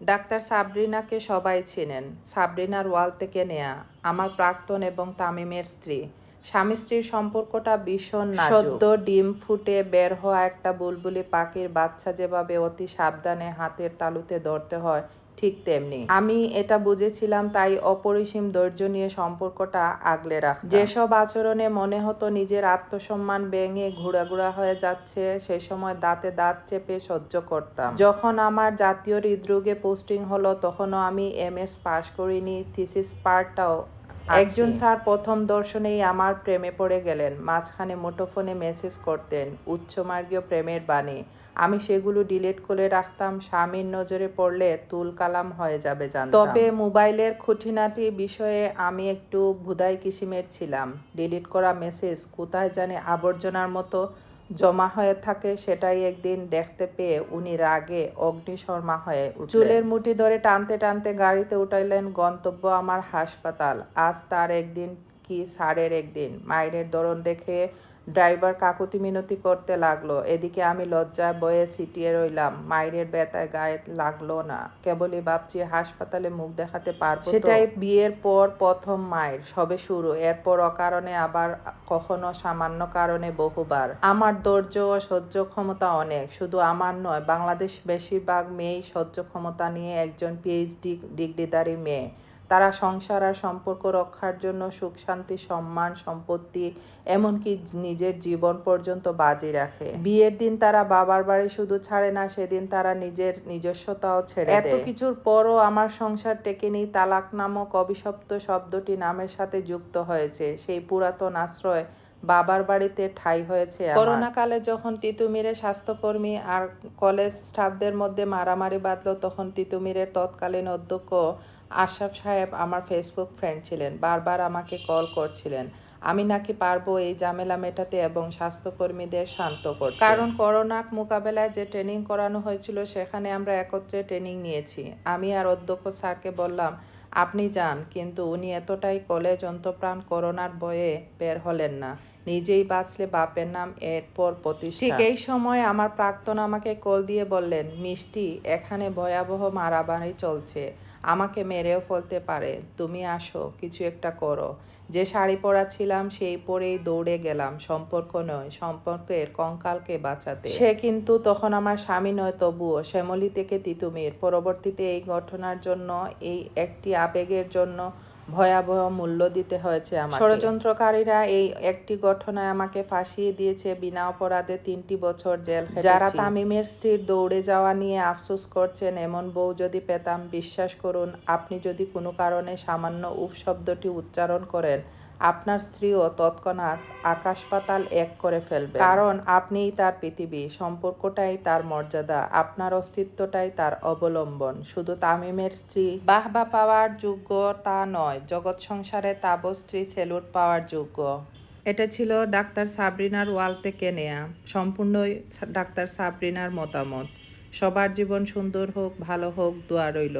Doctor সাবরিনাকে সবাই চেনেন। সাবরিনার ওয়াল থেকে নেয়া আমার প্রাক্তন এবং তামিমের স্ত্রী। স্বামী স্ত্রীর সম্পর্কটা ভীষণ সদ্য ডিম ফুটে বের হওয়া একটা বুলবুলি পাখির বাচ্চা যেভাবে অতি সাবধানে হাতের তালুতে ধরতে হয় ঠিক তেমনি। আমি এটা বুঝেছিলাম, তাই অপরিসীম ধৈর্য নিয়ে সম্পর্কটা আগলে রাখ যেসব আচরণে মনে হতো নিজের আত্মসম্মান ভেঙে ঘোরাঘুরা হয়ে যাচ্ছে, সে সময় দাঁতে দাঁত চেপে সহ্য করতাম। যখন আমার জাতীয় হৃদরোগে পোস্টিং হলো, তখনও আমি এম এস পাশ করিনি, থিসিস পার্টটাও একজন স্যার প্রথম দর্শনেই আমার প্রেমে পড়ে গেলেন মাঝখানে মুঠোফোনে মেসেজ করতেন উচ্চমার্গীয় প্রেমের বাণী। আমি সেগুলো ডিলিট করে রাখতাম স্বামীর নজরে পড়লে তুল কালাম হয়ে যাবে জানতাম। তবে মোবাইলের খুঁটিনাটি বিষয়ে আমি একটু ভুদাই কিসিমের ছিলাম। ডিলিট করা মেসেজ কোথায় জানে আবর্জনার মতো জমা হয়ে থাকে, সেটাই একদিন দেখতে পেয়ে উনি রাগে অগ্নিশর্মা হয়ে চুলের মুঠি ধরে টানতে টানতে গাড়িতে উঠাইলেন গন্তব্য আমার হাসপাতাল। আজ তার একদিন কি সারের একদিন? মায়ের ধরন দেখে ড্রাইভার কাকুতি মিনতি করতে লাগল। এদিকে আমি লজ্জায় বয়ে ছিটিয়ে রইলাম। মায়ের ব্যথায় গায়ে লাগল না। কেবলই ভাবছি হাসপাতালে মুখ দেখাতে পারব সেটাই বিয়ের পর প্রথম মায়ের সবে শুরু। এরপর অকারণে আবার কখনো সামান্য কারণে বহুবার। আমার ধৈর্য ও সহ্য ক্ষমতা অনেক। শুধু আমার নয় বাংলাদেশ বেশিরভাগ মেয়েই সহ্য ক্ষমতা নিয়ে একজন পিএইচডি ডিগ্রিধারী মেয়ে। তারা সংসার আর সম্পর্ক রক্ষার জন্য সুখ শান্তি সম্মান সম্পত্তি এমনকি নিজের জীবন পর্যন্ত বাজি রাখে। বিয়ের দিন তারা বাবার বাড়ি শুধু ছাড়ে না সেদিন তারা নিজের নিজস্বতাও ছেড়ে এত কিছুর পরও আমার সংসার টেকেনি তালাক নামক অভিশপ্ত শব্দটি নামের সাথে যুক্ত হয়েছে। সেই পুরাতন আশ্রয় বাবার বাড়িতে ঠাই হয়েছে করোনা কালে যখন তিতুমিরে স্বাস্থ্যকর্মী আর কলেজ স্টাফদের মধ্যে মারামারি বাঁধলো, তখন তিতুমিরের তৎকালীন অধ্যক্ষ আশরাফ সাহেব আমার ফেসবুক ফ্রেন্ড ছিলেন, বারবার আমাকে কল করছিলেন। আমি নাকি পারব এই ঝামেলা মেটাতে এবং স্বাস্থ্যকর্মীদের শান্ত করতে। কারণ করোনা মোকাবেলায় যে ট্রেনিং করানো হয়েছিল, সেখানে আমরা একত্রে ট্রেনিং নিয়েছি। আমি আর অধ্যক্ষ স্যারকে বললাম আপনি যান কিন্তু উনি এতটাই কলেজ অন্তপ্রাণ করোনার ভয়ে বের হলেন না। নিজেই বাঁচলে বাপের নাম এরপর প্রতিষ্ঠা। ঠিক এই সময় আমার প্রাক্তন আমাকে কল দিয়ে বললেন, মিষ্টি, এখানে ভয়াবহ মারামারি চলছে। আমাকে মেরেও ফেলতে পারে। তুমি আসো, কিছু একটা করো। যে শাড়ি পরা ছিলাম সেই পরেই দৌড়ে গেলাম। সম্পর্ক নয়, সম্পর্কের কঙ্কালকে বাঁচাতে। সে কিন্তু তখন আমার স্বামী নয়, তবুও শ্যামলী থেকে তিতুমির। পরবর্তীতে এই ঘটনার জন্য, এই একটি আবেগের জন্য ভয়াবহ মূল্য দিতে হয়েছে আমার ষড়যন্ত্রকারীরা এই একটি ঘটনায় আমাকে ফাঁসিয়ে দিয়েছে বিনা অপরাধে তিনটি বছর জেল যারা তামিমের স্ত্রীর দৌড়ে যাওয়া নিয়ে আফসোস করছেন, এমন বউ যদি পেতাম, বিশ্বাস করুন, আপনি যদি কোনো কারণে সামান্য উপশব্দটি উচ্চারণ করেন আপনার স্ত্রীও তৎক্ষণাৎ আকাশ পাতাল এক করে ফেলবে। কারণ আপনিই তার পৃথিবী, সম্পর্কটাই তার মর্যাদা, আপনার অস্তিত্বটাই তার অবলম্বন। শুধু তামিমের স্ত্রী বাহবা পাওয়ার যোগ্য তা নয়, জগৎ সংসারে তাব স্ত্রী সেলুট পাওয়ার যোগ্য। এটা ছিল ডাক্তার সাবরিনার ওয়াল থেকে নেয়া। সম্পূর্ণই ডাক্তার সাবরিনার মতামত। সবার জীবন সুন্দর হোক, ভালো হোক, দোয়া রইল।